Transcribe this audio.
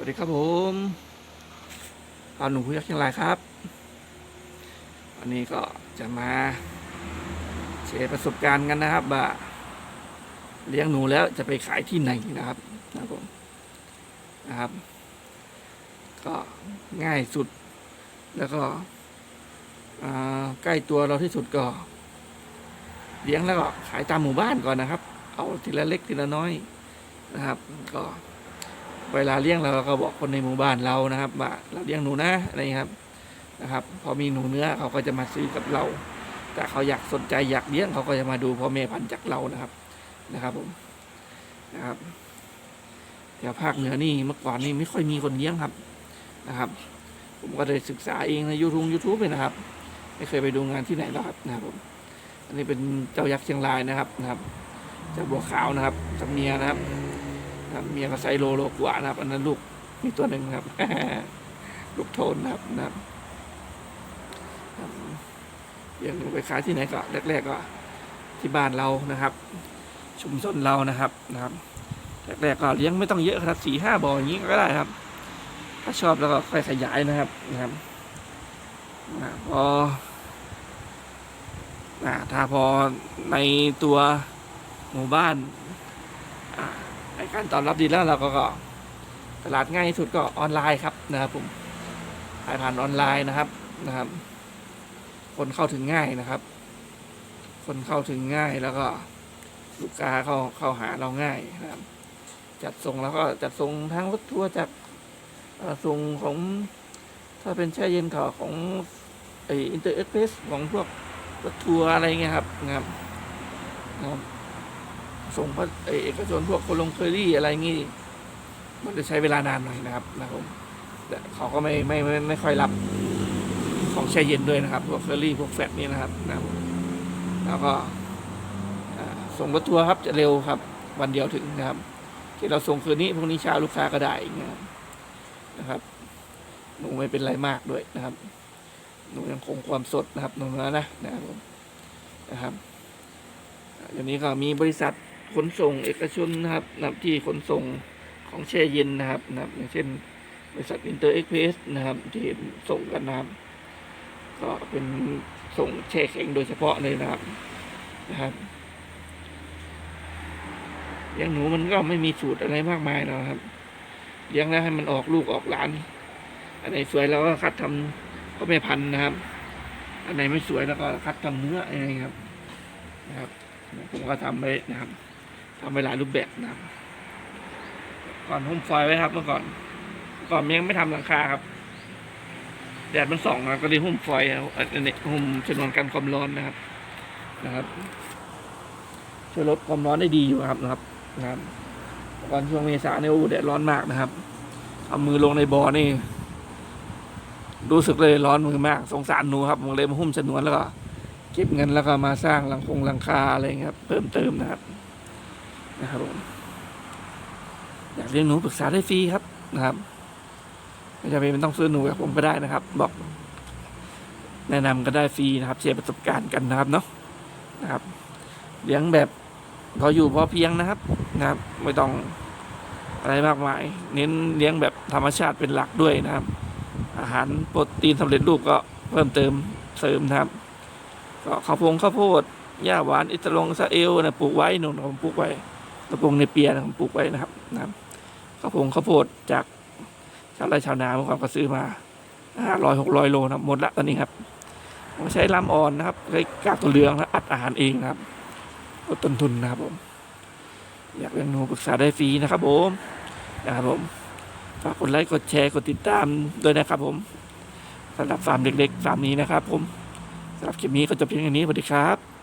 วัสดีครับผมปาหนุ่มผู้ยักษ์เชียงรายครับ วันนี้ก็จะมาแชร์ประสบการณ์กันนะครับว่าเลี้ยงหนูแล้วจะไปขายที่ไหนนะครับนะครับผมนะครับ ก็ง่ายสุด แล้วก็ใกล้ตัวเราที่สุดก็ เลี้ยงแล้วก็ขายตามหมู่บ้านก่อนนะครับ เอาทีละเล็กทีละน้อยนะครับ ก็ เวลาเลี้ยงเราก็บอกคนในหมู่บ้านเรานะครับว่าเราเลี้ยงหนูนะอะไรอย่างนี้ครับนะครับ พอมีหนูเนื้อเขาก็จะมาซื้อกับเรา แต่เขาอยากสนใจอยากเลี้ยงเขาก็จะมาดูพ่อแม่พันธุ์จากเรานะครับนะครับผมนะครับแถวภาคเหนือนี่เมื่อก่อนนี่ไม่ค่อยมีคนเลี้ยงครับนะครับ ผมก็เลยศึกษาเองในยูทูบยูทูบเลยนะครับ ไม่เคยไปดูงานที่ไหนหรอกครับนะครับผมอันนี้เป็นเจ้ายักษ์เชียงรายนะครับนะครับเจ้าบัวขาวนะครับสำเนียนะครับ ครับเมียก็ไซโลโลกว่านะครับ อันนั้นลูกมีตัวหนึ่งครับ ลูกโทนนะครับนะครับอย่างไปขายที่ไหนก็แรก ๆ ก็ ที่บ้านเรานะครับ ชุมชนเรานะครับนะครับแรกๆก็เลี้ยงไม่ต้องเยอะครับสี่ห้าบ่ออย่างนี้ก็ได้ครับ ถ้าชอบแล้วก็ค่อยขยายนะครับนะครับพออ่าถ้าพอในตัวหมู่บ้านอ่าใน การตอบรับดีแล้วเราก็ก็ตลาดง่ายที่สุดก็ออนไลน์ครับนะครับผมขายผ่านออนไลน์นะครับนะครับ คนเข้าถึงง่ายนะครับ คนเข้าถึงง่ายแล้วก็ลูกค้าเข้าเข้าหาเราง่ายนะครับ จัดส่งแล้วก็จัดส่งทางรถทัวร์จากส่งของถ้าเป็นแช่เย็นก็ของไออินเตอร์เอ็กเพรสของพวกรถทัวร์อะไรเงี้ยครับนะครับนะครับ ส่งพระเอกชนพวกโคลงเคอรี่อะไรงี้ มันจะใช้เวลานานหน่อยนะครับนะครับผมเขาก็ไม่ไม่ไม่ไม่ค่อยรับของแช่เย็นด้วยนะครับ พวกเคอรี่พวกแฟตนี่นะครับนะครับแล้วก็ส่งรถทัวร์ครับจะเร็วครับ วันเดียวถึงนะครับ ที่เราส่งคืนนี้พรุ่งนี้เช้าลูกค้าก็ได้เงี้ยนะครับหนูไม่เป็นไรมากด้วยนะครับหนูยังคงความสดนะครับหนูนะนะนะครับนะครับอย่างนี้ก็มีบริษัท ขนส่งเอกชนนะครับนะที่ขนส่งของแช่เย็นนะครับนะครับ อย่างเช่นบริษัทอินเตอร์เอ็กเพสนะครับ ที่ส่งกันนะครับ ก็เป็นส่งแช่แข็งโดยเฉพาะเลยนะครับนะครับเลี้ยงหนูมันก็ไม่มีสูตรอะไรมากมายหรอกครับ เลี้ยงแล้วให้มันออกลูกออกหลาน อันไหนสวยเราก็คัดทำพ่อแม่พันนะครับ อันไหนไม่สวยแล้วก็คัดทำเนื้ออะไรครับ นะครับ ผมก็ทำไปนะครับ ทำไปหลายรูปแบบนะครับ ก่อนหุ้มฟอยล์ไว้ครับ เมื่อก่อน ก่อนยังไม่ทำหลังคาครับ แดดมันส่องนะก็เลยหุ้มฟอยล์เอาอันนี้หุ้มชนวนกันความร้อนนะครับ นะครับช่วยลดความร้อนได้ดีอยู่ครับนะครับนะครับก่อนช่วงเมษาเนี่ยโอ้แดดร้อนมากนะครับเอามือลงในบ่อนี่ รู้สึกเลยร้อนมือมาก สงสารหนูครับผมเลยมาหุ้มชนวนแล้วก็เก็บเงินแล้วก็มาสร้างหลังคงหลังคาอะไรเงี้ยครับเพิ่มเติมนะครับ นะครับผมอยากเลี้ยงหนูปรึกษาได้ฟรีครับนะครับไม่จำเป็นต้องซื้อหนูกับผมก็ได้นะครับ บอก แนะนำก็ได้ฟรีนะครับแชร์ประสบการณ์กันนะครับเนาะนะครับ เลี้ยงแบบพออยู่พอเพียงนะครับนะครับ ไม่ต้องอะไรมากมาย เน้นเลี้ยงแบบธรรมชาติเป็นหลักด้วยนะครับ อาหารโปรตีนสำเร็จรูปก็เพิ่มเติมเสริมนะครับก็ข้าวโพงข้าวโพดหญ้าหวานอิตาลงซาเอลนะปลูกไว้หนุนผมปลูกไว้ ตะปงในเปียนะผมปลูกไว้นะครับนะครับข้าวโพงข้าวโพดจากชาวไร่ชาวนาเมื่อก่อนก็ซื้อมาห้าร้อยหกร้อยโลนะครับหมดละตอนนี้ครับผมใช้ลำอ่อนนะครับใช้กากตัวเหลืองนะอัดอาหารเองนะครับลดต้นทุนนะครับผม อยากเรียนรู้ปรึกษาได้ฟรีนะครับผมนะครับผมฝากกดไลค์กดแชร์กดติดตามด้วยนะครับผมสำหรับฟาร์มเล็กๆฟาร์มนี้นะครับผมสำหรับคลิปนี้ก็จบเพียงแค่นี้สวัสดีครับ